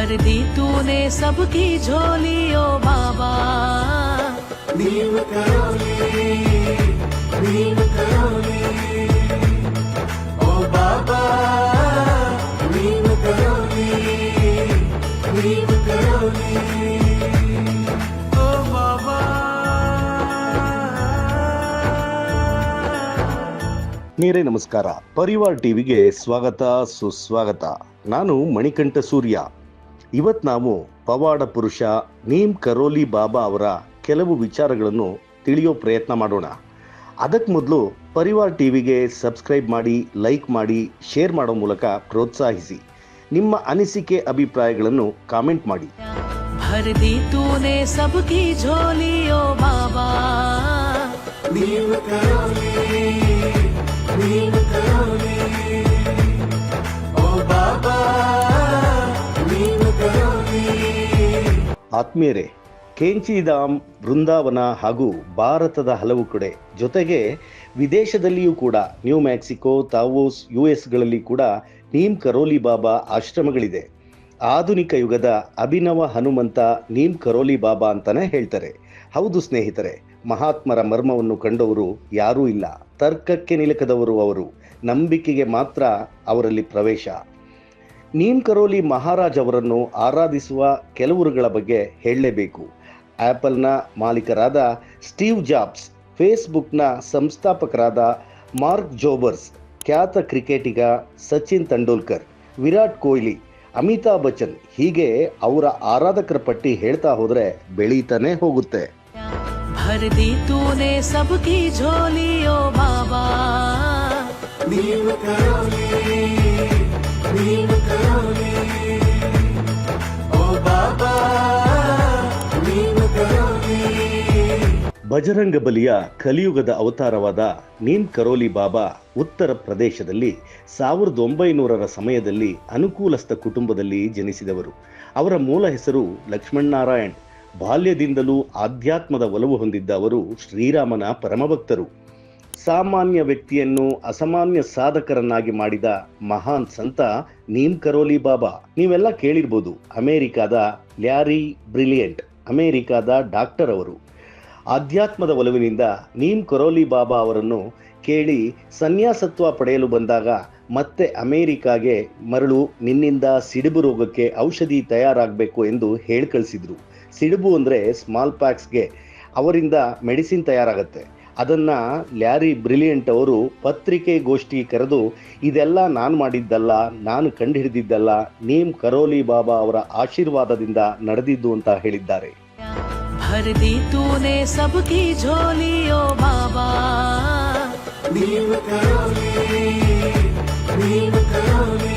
भर दी तूने सबकी झोली ओ बाबा नीम करोली नीम करोली ओ बाबा नीम करोली नीम करोली ओ बाबा ನೀರೇ ನಮಸ್ಕಾರ ಪರಿವಾರ್ ಟಿವಿಗೆ ಸ್ವಾಗತ ಸುಸ್ವಾಗತ ನಾನು ಮಣಿಕಂಠ ಸೂರ್ಯ ಇವತ್ ನಾವು ಪವಾಡ ಪುರುಷ ನೀಮ್ ಕರೋಲಿ ಬಾಬಾ ಅವರ ಕೆಲವು ವಿಚಾರಗಳನ್ನು ತಿಳಿಯೋ ಪ್ರಯತ್ನ ಮಾಡೋಣ. ಅದಕ್ಕೆ ಮೊದಲು ಪರಿವಾರ್ ಟಿವಿಗೆ ಸಬ್ಸ್ಕ್ರೈಬ್ ಮಾಡಿ ಲೈಕ್ ಮಾಡಿ ಶೇರ್ ಮಾಡೋ ಮೂಲಕ ಪ್ರೋತ್ಸಾಹಿಸಿ. ನಿಮ್ಮ ಅನಿಸಿಕೆ ಅಭಿಪ್ರಾಯಗಳನ್ನು ಕಾಮೆಂಟ್ ಮಾಡಿ. भर ಆತ್ಮೀಯರೇ, ಕೇಂಚಿಧಾಮ್ ಬೃಂದಾವನ ಹಾಗೂ ಭಾರತದ ಹಲವು ಕಡೆ ಜೊತೆಗೆ ವಿದೇಶದಲ್ಲಿಯೂ ಕೂಡ ನ್ಯೂ ಮ್ಯಾಕ್ಸಿಕೋ ತಾವೋಸ್ ಯು ಎಸ್ಗಳಲ್ಲಿ ಕೂಡ ನೀಮ್ ಕರೋಲಿ ಬಾಬಾ ಆಶ್ರಮಗಳಿದೆ. ಆಧುನಿಕ ಯುಗದ ಅಭಿನವ ಹನುಮಂತ ನೀಮ್ ಕರೋಲಿ ಬಾಬಾ ಅಂತಾನೆ ಹೇಳ್ತಾರೆ. ಹೌದು ಸ್ನೇಹಿತರೆ, ಮಹಾತ್ಮರ ಮರ್ಮವನ್ನು ಕಂಡವರು ಯಾರೂ ಇಲ್ಲ. ತರ್ಕಕ್ಕೆ ನಿಲುಕದವರು ಅವರು. ನಂಬಿಕೆಗೆ ಮಾತ್ರ ಅವರಲ್ಲಿ ಪ್ರವೇಶ. ನೀಮ್ ಕರೋಲಿ ಮಹಾರಾಜ್ ಅವರನ್ನು ಆರಾಧಿಸುವ ಕೆಲವರುಗಳ ಬಗ್ಗೆ ಹೇಳಲೇಬೇಕು. ಆಪಲ್ನ ಮಾಲೀಕರಾದ ಸ್ಟೀವ್ ಜಾಬ್ಸ್ ಫೇಸ್ಬುಕ್ನ ಸಂಸ್ಥಾಪಕರಾದ ಮಾರ್ಕ್ ಜೋಬರ್ಸ್ ಖ್ಯಾತ ಕ್ರಿಕೆಟಿಗ ಸಚಿನ್ ತೆಂಡೂಲ್ಕರ್ ವಿರಾಟ್ ಕೊಹ್ಲಿ ಅಮಿತಾಬ್ ಬಚ್ಚನ್ ಹೀಗೆ ಅವರ ಆರಾಧಕರ ಪಟ್ಟಿ ಹೇಳ್ತಾ ಹೋದ್ರೆ ಬೆಳೀತಾನೆ ಹೋಗುತ್ತೆ. भर ಬಜರಂಗ ಬಲಿಯ ಕಲಿಯುಗದ ಅವತಾರವಾದ ನೀನ್ ಕರೋಲಿ ಬಾಬಾ ಉತ್ತರ ಪ್ರದೇಶದಲ್ಲಿ ಸಾವಿರದ ಒಂಬೈನೂರರ ಸಮಯದಲ್ಲಿ ಅನುಕೂಲಸ್ಥ ಕುಟುಂಬದಲ್ಲಿ ಜನಿಸಿದವರು. ಅವರ ಮೂಲ ಹೆಸರು ಲಕ್ಷ್ಮಣನಾರಾಯಣ್. ಬಾಲ್ಯದಿಂದಲೂ ಆಧ್ಯಾತ್ಮದ ಒಲವು ಹೊಂದಿದ್ದ ಅವರು ಶ್ರೀರಾಮನ ಪರಮಭಕ್ತರು. ಸಾಮಾನ್ಯ ವ್ಯಕ್ತಿಯನ್ನು ಅಸಾಮಾನ್ಯ ಸಾಧಕರನ್ನಾಗಿ ಮಾಡಿದ ಮಹಾನ್ ಸಂತ ನೀಮ್ ಕರೋಲಿ ಬಾಬಾ. ನೀವೆಲ್ಲ ಕೇಳಿರ್ಬೋದು, ಅಮೆರಿಕಾದ ಲ್ಯಾರಿ ಬ್ರಿಲಿಯಂಟ್, ಅಮೆರಿಕಾದ ಡಾಕ್ಟರ್ ಅವರು. ಆಧ್ಯಾತ್ಮದ ಒಲವಿನಿಂದ ನೀಮ್ ಕರೋಲಿ ಬಾಬಾ ಅವರನ್ನು ಕೇಳಿ ಸನ್ಯಾಸತ್ವ ಪಡೆಯಲು ಬಂದಾಗ ಮತ್ತೆ ಅಮೇರಿಕಾಗೆ ಮರಳು, ನಿನ್ನಿಂದ ಸಿಡುಬು ರೋಗಕ್ಕೆ ಔಷಧಿ ತಯಾರಾಗಬೇಕು ಎಂದು ಹೇಳಿ ಕಳಿಸಿದ್ರು ಸಿಡುಬು ಅಂದರೆ ಸ್ಮಾಲ್ ಪ್ಯಾಕ್ಸ್ಗೆ ಅವರಿಂದ ಮೆಡಿಸಿನ್ ತಯಾರಾಗತ್ತೆ. ಅದನ್ನ ಲ್ಯಾರಿ ಬ್ರಿಲಿಯಂಟ್ ಅವರು ಪತ್ರಿಕೆ ಗೋಷ್ಠಿ ಕರೆದು ಇದೆಲ್ಲ ನಾನು ಮಾಡಿದ್ದಲ್ಲ ನಾನು ಕಂಡುಹಿಡಿದಿದ್ದಲ್ಲ ನೀಮ್ ಕರೋಲಿ ಬಾಬಾ ಅವರ ಆಶೀರ್ವಾದದಿಂದ ನಡೆದಿದ್ದು ಅಂತ ಹೇಳಿದ್ದಾರೆ. भर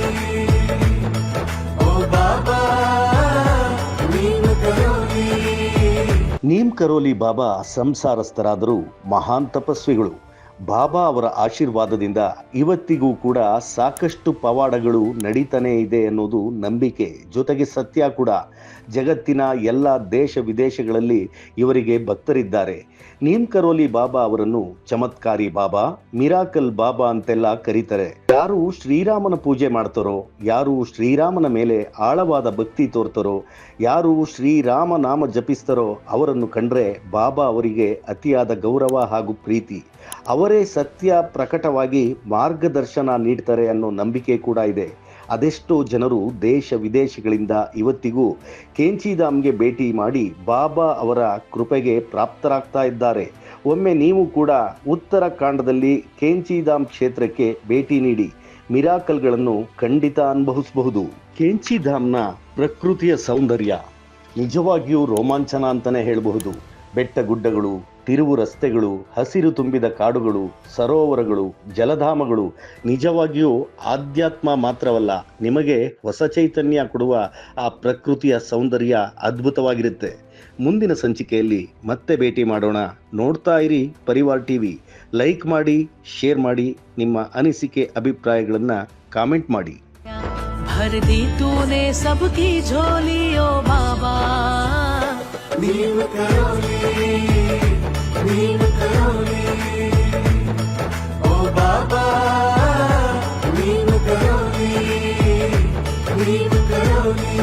ಕರೋಲಿ ಬಾಬಾ ಸಂಸಾರಸ್ಥರಾದರೂ ಮಹಾನ್ ತಪಸ್ವಿಗಳು. ಬಾಬಾ ಅವರ ಆಶೀರ್ವಾದದಿಂದ ಇವತ್ತಿಗೂ ಕೂಡ ಸಾಕಷ್ಟು ಪವಾಡಗಳು ನಡೀತಾನೇ ಇದೆ ಅನ್ನೋದು ನಂಬಿಕೆ. ಜೊತೆಗೆ ಸತ್ಯ ಕೂಡ. ಜಗತ್ತಿನ ಎಲ್ಲ ದೇಶ ವಿದೇಶಗಳಲ್ಲಿ ಇವರಿಗೆ ಭಕ್ತರಿದ್ದಾರೆ. ನೀಮ್ ಕರೋಲಿ ಬಾಬಾ ಅವರನ್ನು ಚಮತ್ಕಾರಿ ಬಾಬಾ, ಮಿರಾಕಲ್ ಬಾಬಾ ಅಂತೆಲ್ಲ ಕರೀತಾರೆ. ಯಾರು ಶ್ರೀರಾಮನ ಪೂಜೆ ಮಾಡ್ತಾರೋ, ಯಾರು ಶ್ರೀರಾಮನ ಮೇಲೆ ಆಳವಾದ ಭಕ್ತಿ ತೋರ್ತಾರೋ, ಯಾರು ಶ್ರೀರಾಮ ನಾಮ ಜಪಿಸ್ತಾರೋ ಅವರನ್ನು ಕಂಡ್ರೆ ಬಾಬಾ ಅವರಿಗೆ ಅತಿಯಾದ ಗೌರವ ಹಾಗೂ ಪ್ರೀತಿ. ಸತ್ಯ ಪ್ರಕಟವಾಗಿ ಮಾರ್ಗದರ್ಶನ ನೀಡ್ತಾರೆ ಅನ್ನೋ ನಂಬಿಕೆ ಕೂಡ ಇದೆ. ಅದೆಷ್ಟೋ ಜನರು ದೇಶ ವಿದೇಶಗಳಿಂದ ಇವತ್ತಿಗೂ ಕೇಂಚಿಧಾಮ್ಗೆ ಭೇಟಿ ಮಾಡಿ ಬಾಬಾ ಅವರ ಕೃಪೆಗೆ ಪ್ರಾಪ್ತರಾಗ್ತಾ ಇದ್ದಾರೆ. ಒಮ್ಮೆ ನೀವು ಕೂಡ ಉತ್ತರಾಖಂಡದಲ್ಲಿ ಕೇಂಚಿಧಾಮ್ ಕ್ಷೇತ್ರಕ್ಕೆ ಭೇಟಿ ನೀಡಿ. ಮಿರಾಕಲ್ಗಳನ್ನು ಖಂಡಿತ ಅನುಭವಿಸಬಹುದು. ಕೆಂಚಿಧಾಮ್ನ ಪ್ರಕೃತಿಯ ಸೌಂದರ್ಯ ನಿಜವಾಗಿಯೂ ರೋಮಾಂಚನ ಅಂತಲೇ ಹೇಳಬಹುದು. ಬೆಟ್ಟ ಗುಡ್ಡಗಳು ತಿರುವು ರಸ್ತೆಗಳು ಹಸಿರು ತುಂಬಿದ ಕಾಡುಗಳು ಸರೋವರಗಳು ಜಲಧಾಮಗಳು ನಿಜವಾಗಿಯೂ ಆಧ್ಯಾತ್ಮ ಮಾತ್ರವಲ್ಲ ನಿಮಗೆ ಹೊಸ ಚೈತನ್ಯ ಕೊಡುವ ಆ ಪ್ರಕೃತಿಯ ಸೌಂದರ್ಯ ಅದ್ಭುತವಾಗಿರುತ್ತೆ ಮುಂದಿನ ಸಂಚಿಕೆಯಲ್ಲಿ ಮತ್ತೆ ಭೇಟಿ ಮಾಡೋಣ ನೋಡ್ತಾ ಇರಿ ಪರಿವಾರ್ ಟಿವಿ ಲೈಕ್ ಮಾಡಿ ಶೇರ್ ಮಾಡಿ ನಿಮ್ಮ ಅನಿಸಿಕೆ ಅಭಿಪ್ರಾಯಗಳನ್ನು ಕಾಮೆಂಟ್ ಮಾಡಿ भर दी तूने सबकी झोली ओ నీవు కరుణే నీవు కరుణే ఓ బాబా నీవు కరుణే నీవు కరుణే